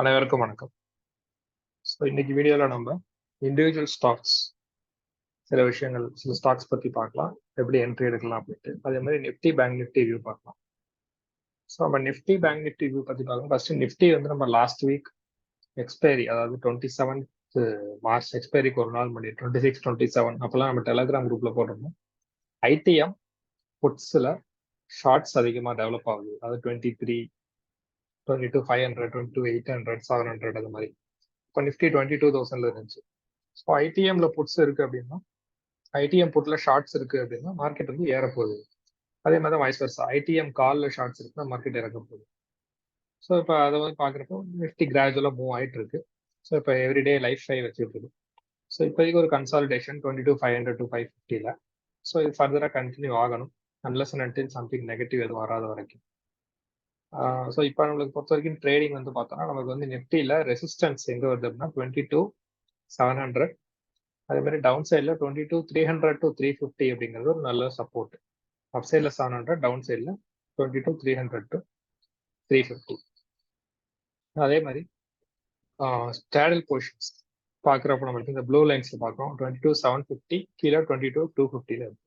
அனைவருக்கும் வணக்கம். ஸோ இன்னைக்கு வீடியோவில் நம்ம இண்டிவிஜுவல் ஸ்டாக்ஸ் சில விஷயங்கள் சில ஸ்டாக்ஸ் பற்றி பார்க்கலாம். எப்படி என்ட்ரி எடுக்கலாம் அப்படின்ட்டு. அதே மாதிரி நிஃப்டி பேங்க் நிஃப்டி வியூ பார்க்கலாம். ஸோ நம்ம நிஃப்டி பேங்க் நிஃப்டி வியூ பற்றி பார்க்கலாம். ஃபர்ஸ்ட் நிஃப்டி வந்து நம்ம லாஸ்ட் வீக் எக்ஸ்பைரி அதாவது டுவெண்ட்டி செவன்த் மார்ச் எக்ஸ்பைரிக்கு ஒரு நாள் முன்னாடி டுவெண்ட்டி சிக்ஸ் டுவெண்ட்டி செவன் அப்போல்லாம் நம்ம டெலகிராம் குரூப்பில் போட்டிருந்தோம். ஐடிஎம் புட்ஸில் ஷார்ட்ஸ் அதிகமாக டெவலப் ஆகுது. அதாவது twenty three twenty two five hundred twenty two eight hundred seven hundred அது மாதிரி. இப்போ நிஃப்டி டுவெண்ட்டி டூ தௌசண்ட்ல இருந்துச்சு. ஸோ ஐடிஎம்ல புட்ஸ் இருக்கு அப்படின்னா ஐடிஎம் புட்ல ஷார்ட்ஸ் இருக்கு அப்படின்னா மார்க்கெட் வந்து ஏற போகுது அதே மாதிரி தான் வைஸ் வர்ஸா ஐடிஎம் காலில் ஷார்ட்ஸ் இருக்குன்னா மார்க்கெட் இறக்க போகுது ஸோ இப்போ அதை வந்து பார்க்குறப்போ நிஃப்டி கிராஜுவலாக மூவ் ஆகிட்டு இருக்கு ஸோ இப்போ எவ்ரிடே லைஃப் ஃபைவ் வச்சுட்டு இருக்கு ஸோ இப்போதைக்கு ஒரு consolidation twenty two five hundred to five ஃபிஃப்டியில் ஸோ இது ஃபர்தராக கண்டினியூ ஆகணும். அன்லஸ் அண்ட் சம்திங் நெகட்டிவ் எதுவும் வராத வரைக்கும். ஸோ இப்போ நம்மளுக்கு பொறுத்த வரைக்கும் ட்ரேடிங் வந்து பார்த்தோம்னா நமக்கு வந்து நிஃப்டியில் ரெசிஸ்டன்ஸ் எங்கே வருது அப்படின்னா டுவெண்ட்டி டூ செவன் ஹண்ட்ரட் அதே மாதிரி டவுன் சைடில் twenty two three hundred to three fifty அப்படிங்கிறது ஒரு நல்ல சப்போர்ட் அப் சைடில் செவன் ஹண்ட்ரட் டவுன் சைடில் twenty two three hundred to three fifty அதே மாதிரி ஸ்டேடல் பொசிஷன்ஸ் பார்க்குறப்ப நம்மளுக்கு இந்த ப்ளூ லைன்ஸில் பார்க்குறோம். டுவெண்ட்டி டூ செவன் ஃபிஃப்டி கீழே டுவெண்ட்டி டூ டூ ஃபிஃப்டியில் இருக்குது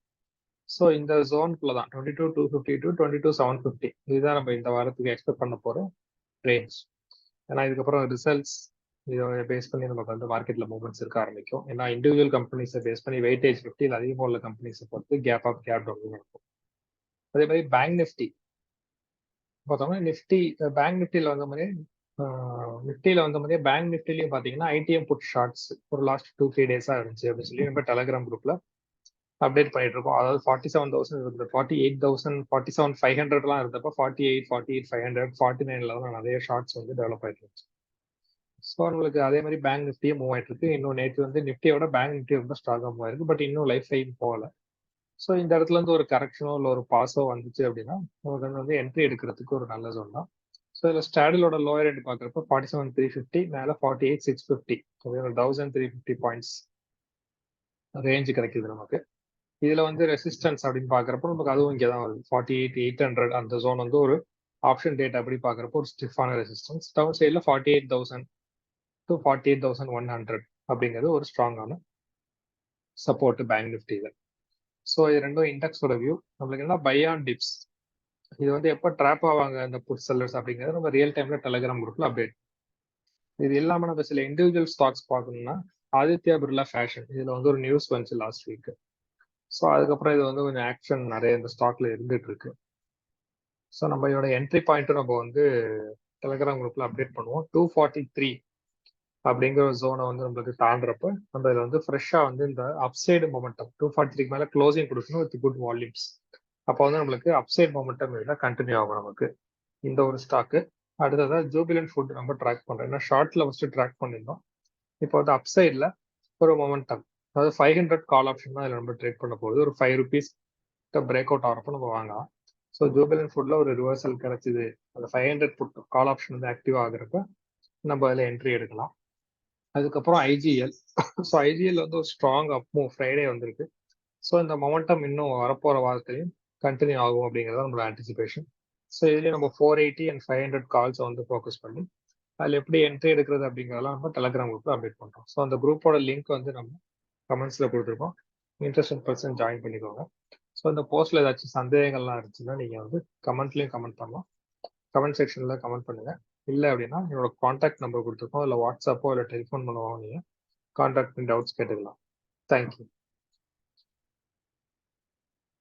ஸோ இந்த ஜோனுக்குள்ள தான். Twenty two two fifty to twenty two seven fifty இதுதான் நம்ம இந்த வாரத்துக்கு எக்ஸ்பெக்ட் பண்ண போகிறோம் ரேஞ்ச் ஏன்னா இதுக்கப்புறம் ரிசல்ட்ஸ் இதை பேஸ் பண்ணி நமக்கு வந்து மார்க்கெட்டில் மூவ்மெண்ட்ஸ் இருக்க ஆரம்பிக்கும். ஏன்னா இண்டிவிஜுவல் கம்பெனிஸை பேஸ் பண்ணி வெயிட்டேஜ் ஃபிஃப்டியில் அதிகமாக உள்ள கம்பெனிஸை பொறுத்து கேப் ஆஃப் கேப் டவுன் நடக்கும். அதே மாதிரி பேங்க் நிஃப்டி பார்த்தோம்னா நிஃப்டி பேங்க் நிஃப்டியில் வந்த மாதிரி நிஃப்டியில் வந்த மாதிரியே பேங்க் நிஃப்டிலையும் பார்த்தீங்கன்னா ஐடிஎம் புட் ஷார்ட்ஸ் ஒரு லாஸ்ட் டூ த்ரீ டேஸாக இருந்துச்சு அப்படின்னு சொல்லி நம்ம டெலகிராம் குரூப்பில் அப்டேட் பண்ணிட்டு இருக்கோம் அதாவது ஃபார்ட்டி செவன் தௌசண்ட் இருந்தது forty eight thousand forty seven five ஹண்ட்ரட்லாம் இருந்தப்போ forty eight forty eight five hundred forty நைன்ல தான் நிறைய ஷார்ட்ஸ் வந்து டெவலப் ஆயிட்டு இருந்துச்சு ஸோ உங்களுக்கு அதே மாதிரி பேங்க் நிஃப்டியே மூவ் ஆயிட்டு இருக்கு இன்னும் நேற்று வந்து நிஃப்டியோட பேங்க் நிஃப்டி ரொம்ப ஸ்ட்ராங்காக மூவ் ஆயிருக்கு. பட் இன்னும் லைஃப் டைம் போகல. ஸோ இந்த இடத்துல இருந்து ஒரு கரெக்ஷனோ இல்லை ஒரு பாஸோ வந்துச்சு அப்படின்னா உங்களுக்கு வந்து என்ட்ரி எடுக்கிறதுக்கு ஒரு நல்ல ஜோன் தான். ஸோ இதில் ஸ்டாடிலோட லோயர் ரேட் பார்க்குறப்ப ஃபார்ட்டி செவன் த்ரீ ஃபிஃப்டி மேலே forty eight six fifty thousand three fifty points range கிடைக்குது நமக்கு. இதுல வந்து ரெசிஸ்டன்ஸ் அப்படின்னு பாக்குறப்போ நமக்கு அதுவும் இங்கே தான் வருது. ஃபார்ட்டி எயிட் எயிட் ஹண்ட்ரட் அந்த ஜோன் வந்து ஒரு ஆப்ஷன் டேட் அப்படி பாக்குறப்போ ஒரு ஸ்டிஃபான ரெசிஸ்டன்ஸ் டவுன் சைடில் forty eight thousand to forty eight thousand one hundred அப்படிங்கிறது ஒரு ஸ்ட்ராங்கான சப்போர்ட் பேங்க் நிஃப்டியில் ஸோ இது. ரெண்டும் இண்டெக்ஸோட வியூ நம்மளுக்கு என்ன? பை ஆன் டிப்ஸ் இது வந்து எப்போ ட்ராப் ஆவாங்க அந்த புட் செல்லர்ஸ் அப்படிங்கிறது நம்ம ரியல் டைம்ல டெலகிராம் குரூப்ல அப்டேட் இது இல்லாமல் நம்ம சில இண்டிவிஜுவல் ஸ்டாக்ஸ் பார்க்கணும்னா ஆதித்யா பிர்லா ஃபேஷன் இதில் வந்து ஒரு நியூஸ் வந்துச்சு லாஸ்ட் வீக்கு ஸோ அதுக்கப்புறம் இது வந்து கொஞ்சம் ஆக்ஷன் நிறைய இந்த ஸ்டாக்ல இருந்துட்டு இருக்கு. ஸோ நம்ம இதோட என்ட்ரி பாயிண்ட்டும் நம்ம வந்து டெலகிராம் குரூப்ல அப்டேட் பண்ணுவோம். டூ ஃபார்ட்டி த்ரீ அப்படிங்கிற ஒரு ஜோனை வந்து நம்மளுக்கு தாண்டுறப்ப நம்ம இதில் வந்து ஃப்ரெஷ்ஷாக வந்து இந்த அப்சைடு மொமெண்டம் டூ ஃபார்ட்டி த்ரீக்கு மேலே க்ளோசிங் கொடுக்கணும் வித் குட் வால்யூம்ஸ் அப்போ வந்து நம்மளுக்கு அப்சைட் மொமெண்டம் இதில் கண்டினியூ ஆகும் நமக்கு. இந்த ஒரு ஸ்டாக்கு அடுத்ததாக ஜூபிலன் ஃபுட் நம்ம ட்ராக் பண்ணுறோம் ஏன்னா ஷார்ட்ல ஃபஸ்ட்டு ட்ராக் பண்ணியிருந்தோம் இப்போ வந்து அப்சைடில் ஒரு மொமெண்டம் அதாவது ஃபைவ் ஹண்ட்ரட் கால் ஆப்ஷன் தான் இதில் நம்ம ட்ரேட் பண்ண போகுது. ஒரு ஃபைவ் ருபீஸ் பிரேக் அவுட் ஆகிறப்போ நம்ம வாங்கலாம். ஸோ ஜூபிலன் ஃபுட்டில் ஒரு ரிவர்சல் கிடைச்சிது. அந்த five hundred put call option வந்து ஆக்டிவ் ஆகுறப்ப நம்ம அதில் என்ட்ரி எடுக்கலாம். அதுக்கப்புறம் ஐஜிஎல் ஸோ ஐஜிஎல் வந்து ஒரு ஸ்ட்ராங் அப் மூவ் ஃப்ரைடே வந்திருக்கு. ஸோ இந்த மொமெண்டம் இன்னும் வரப்போகிற வாரத்திலையும் கண்டினியூ ஆகும் அப்படிங்கிறது நம்மளோட ஆன்டிசிபேஷன் ஸோ இதுலேயும் நம்ம four eighty and five hundred கால்ஸை வந்து ஃபோக்கஸ் பண்ணி அதில் எப்படி என்ட்ரி எடுக்கிறது அப்படிங்கிறதெல்லாம் நம்ம டெலகிராம் குரூப்பில் அப்டேட் பண்ணுறோம் ஸோ அந்த குரூப்போட லிங்க் வந்து நம்ம கமெண்ட்ஸில் கொடுத்துருக்கோம். இன்ட்ரெஸ்ட் பர்சன் ஜாயின் பண்ணிக்கோங்க. ஸோ இந்த போஸ்ட்டில் ஏதாச்சும் சந்தேகங்கள்லாம் இருந்துச்சுன்னா நீங்கள் வந்து கமெண்ட்லேயும் கமெண்ட் பண்ணலாம். கமெண்ட் செக்ஷனில் கமெண்ட் பண்ணுங்கள் இல்லை அப்படின்னா என்னோட காண்டாக்ட் நம்பர் கொடுத்துருக்கோம். இல்லை வாட்ஸ்அப்போ இல்லை டெலிஃபோன் மூலமாக நீங்கள் காண்டாக்ட் பண்ணி டவுட்ஸ் கேட்டுக்கலாம். தேங்க்யூ